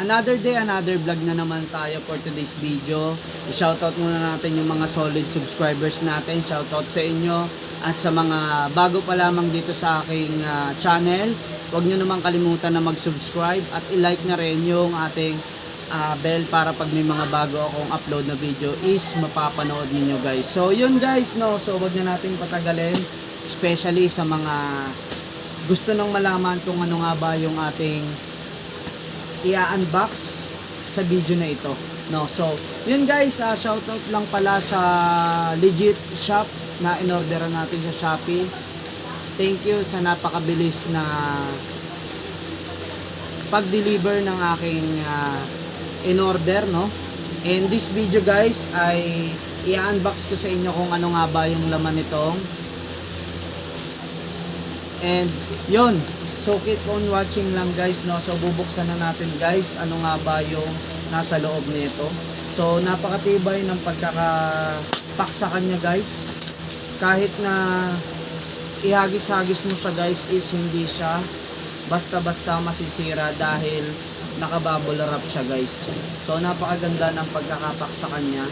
another day, another vlog na naman tayo for today's video. I-shoutout muna natin yung mga solid subscribers natin. Shoutout sa inyo at sa mga bago pa lamang dito sa aking ah, channel. Huwag nyo naman kalimutan na mag-subscribe at i-like na rin yung ating ah, bell para pag may mga bago akong upload na video is mapapanood ninyo guys. So yun guys, no, so wag na natin patagalin especially sa mga gusto nang malaman kung ano nga ba yung ating i-unbox sa video na ito. No, so, yun guys, uh, shoutout lang pala sa legit shop na inorderan natin sa Shopee. Thank you sa napakabilis na pag-deliver ng aking uh, in-order, no? And this video guys ay i-unbox ko sa inyo kung ano nga ba yung laman nitong And yun. So keep on watching lang guys no. So bubuksan na natin guys ano nga ba yung nasa loob nito. So napakatibay ng pagkakapak sa kanya guys. Kahit na ihagis-hagis mo siya guys is hindi siya basta-basta masisira dahil nakabubble wrap siya guys. So napakaganda ng pagkakapak sa kanya.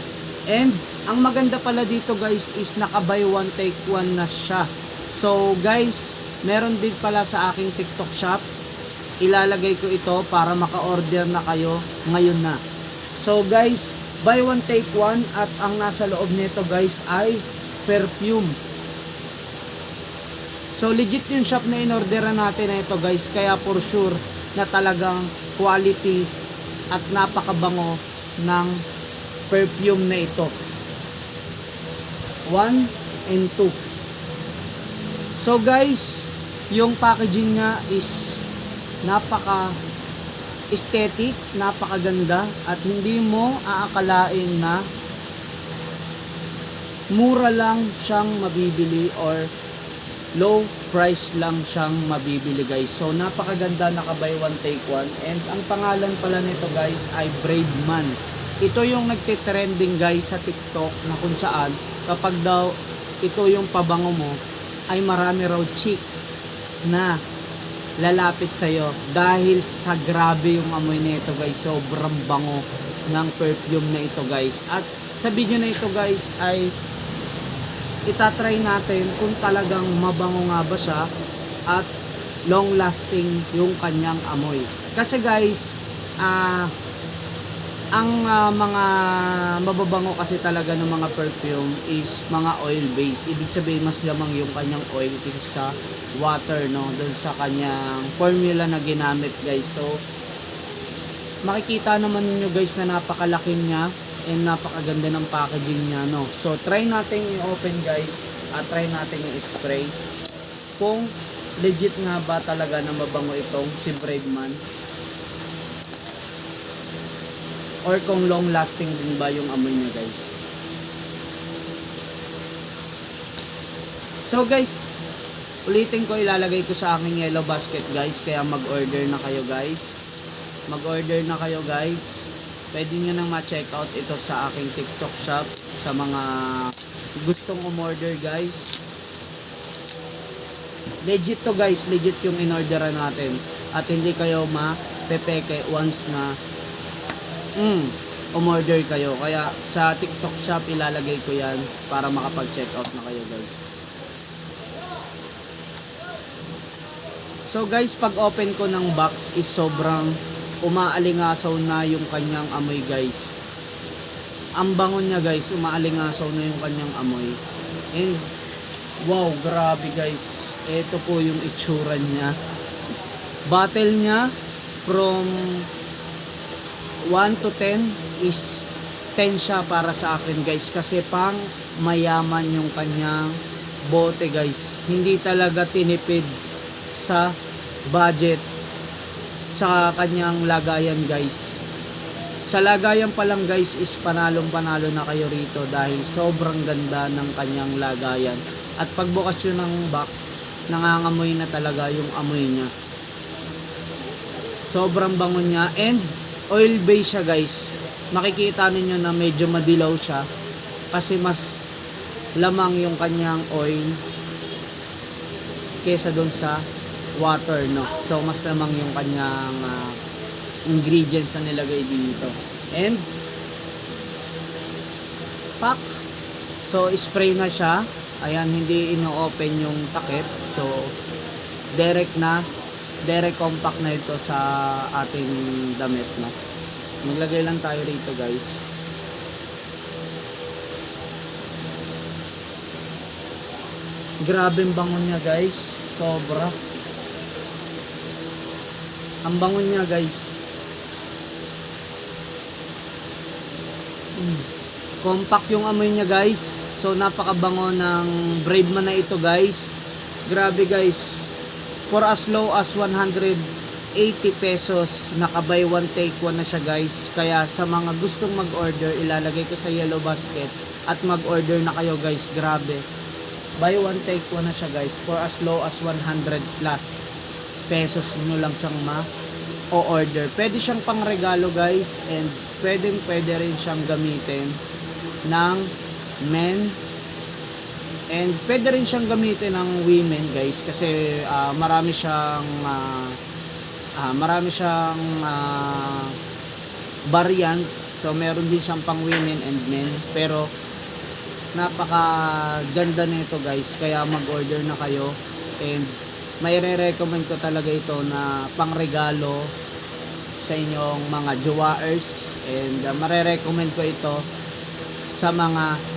And ang maganda pala dito guys is naka buy one take one na siya. So guys, meron din pala sa aking TikTok shop. Ilalagay ko ito para maka-order na kayo ngayon na. So guys, buy one take one at ang nasa loob nito guys ay perfume. So legit yung shop na inorderan natin na ito guys. Kaya for sure na talagang quality at napakabango ng perfume na ito. 1 and 2. So guys, yung packaging niya is napaka aesthetic, napakaganda at hindi mo aakalain na mura lang siyang mabibili or low price lang siyang mabibili guys. So napakaganda naka one take one and ang pangalan pala nito guys ay Brave Man. Ito yung nagte-trending guys sa TikTok na kung saan kapag daw ito yung pabango mo ay marami raw chicks na lalapit sa'yo dahil sa grabe yung amoy nito guys. Sobrang bango ng perfume na ito guys. At sa video na ito guys ay itatry natin kung talagang mabango nga ba siya at long lasting yung kanyang amoy. Kasi guys, ah ang ah, mga mababango kasi talaga ng mga perfume is mga oil base. Ibig sabihin mas lamang yung kanyang oil kaysa sa water no doon sa kanyang formula na ginamit guys. So makikita naman niyo guys na napakalaki niya and napakaganda ng packaging niya no. So try natin i-open guys at try natin i-spray kung legit nga ba talaga na mabango itong si Braveman or kung long lasting din ba yung amoy niya guys. So guys, ulitin ko ilalagay ko sa aking yellow basket guys kaya mag-order na kayo guys. Mag-order na kayo guys. Pwede nyo nang ma-check out ito sa aking TikTok shop sa mga gustong umorder guys. Legit to guys, legit yung inorderan natin at hindi kayo ma-pepeke once na mm, umorder kayo. Kaya sa TikTok shop ilalagay ko yan para makapag-check out na kayo guys. So guys, pag open ko ng box is sobrang umaalingasaw na yung kanyang amoy guys. Ang bango niya guys, umaalingasaw na yung kanyang amoy. And wow, grabe guys. Ito po yung itsura niya. Bottle niya from 1 to 10 is 10 siya para sa akin guys. Kasi pang mayaman yung kanyang bote guys. Hindi talaga tinipid sa budget sa kanyang lagayan guys. Sa lagayan pa lang guys is panalong panalo na kayo rito dahil sobrang ganda ng kanyang lagayan. At pagbukas yun ng box nangangamoy na talaga yung amoy niya. Sobrang bango niya. And oil base siya guys makikita ninyo na medyo madilaw siya kasi mas lamang yung kanyang oil kesa doon sa water no so mas lamang yung kanyang ah, ingredients na nilagay dito. And pack. So spray na siya. Ayan, hindi ino-open yung takip. So direct na direct compact na ito sa ating damit no. Maglagay lang tayo rito, guys. Grabe ang bango niya guys. Sobra. Ang bango niya guys. Mm. Compact yung amoy niya guys. So napakabango ng Brave Man na ito guys. Grabe guys. For as low as 180 pesos, naka-buy one take one na siya guys. Kaya sa mga gustong mag-order, ilalagay ko sa yellow basket at mag-order na kayo guys. Grabe buy one take one na siya guys for as low as 100 plus pesos nyo lang siyang ma o order pwede siyang pang regalo guys and pwedeng pwede rin siyang gamitin ng men and pwede rin siyang gamitin ng women guys kasi ah, marami siyang ah, ah, marami siyang ah, variant. So meron din siyang pang women and men. Pero napaka ganda nito guys kaya mag-order na kayo. And may re-recommend ko talaga ito na pangregalo sa inyong mga jowaers and uh, mare-recommend ko ito sa mga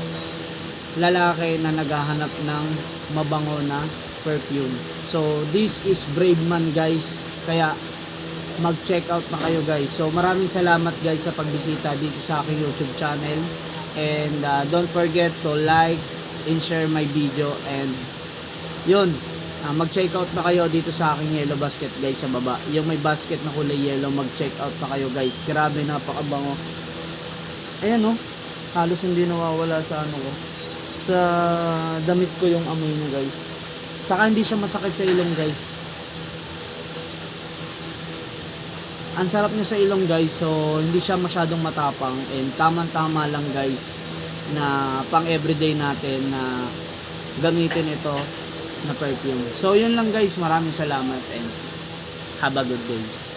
lalaki na naghahanap ng mabango na perfume. So this is Brave Man guys. Kaya mag-check out na kayo guys. So maraming salamat guys sa pagbisita dito sa aking YouTube channel. And uh, don't forget to like and share my video. And yun. Uh, mag-check out na kayo dito sa aking yellow basket guys sa baba. Yung may basket na kulay yellow mag-check out na kayo guys. Grabe napakabango. Ayan oh. Halos hindi nawawala sa ano ko sa damit ko yung amoy niya guys. Saka hindi siya masakit sa ilong guys. Ang sarap niya sa ilong guys so hindi siya masyadong matapang. And tamang tama lang guys na pang everyday natin na gamitin ito na perfume. So yun lang guys. Maraming salamat and have a good day